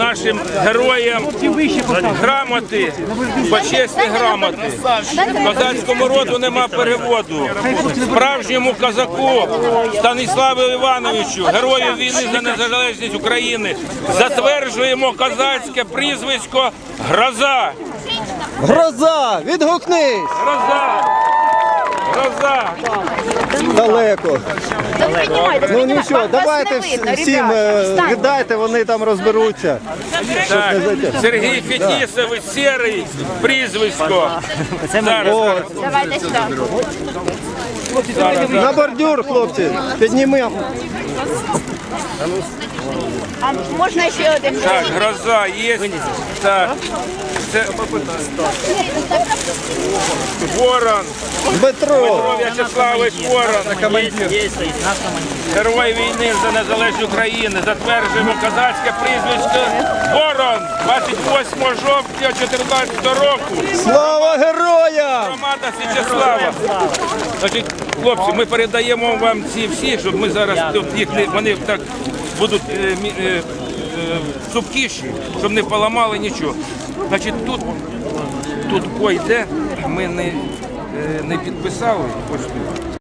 нашим героям грамоти, почесні грамоти. Козацькому роду нема переводу. Справжньому козаку Станіславу Івановичу, герою війни за незалежність України, затверджуємо козацьке прізвисько Гроза. Гроза! Відгукнись! Гроза! Гроза! Далеко. Ну нічого, Вас давайте не видно, всім ребята. е, Встаньте. віддайте, вони там розберуться. Так. Сергій Фетісович, серий прізвисько. Зараз. О, Давайте сюди. на бордюр, хлопці, піднімемо. А можна ще один? Так, гроза є. Так. Це Ворон, Дмитро, В'ячеславович Ворон, герой війни за незалежність України. Затверджуємо козацьке прізвисько Ворон 28 жовтня 2014 року. слава героям! Громада Січеслава. Значить, хлопці, ми передаємо вам ці всі, щоб ми зараз тут їх не вони так будуть е, е, е, цупкіші, щоб не поламали нічого. Значить, тут, тут кой йде, ми не, не підписали. Ось.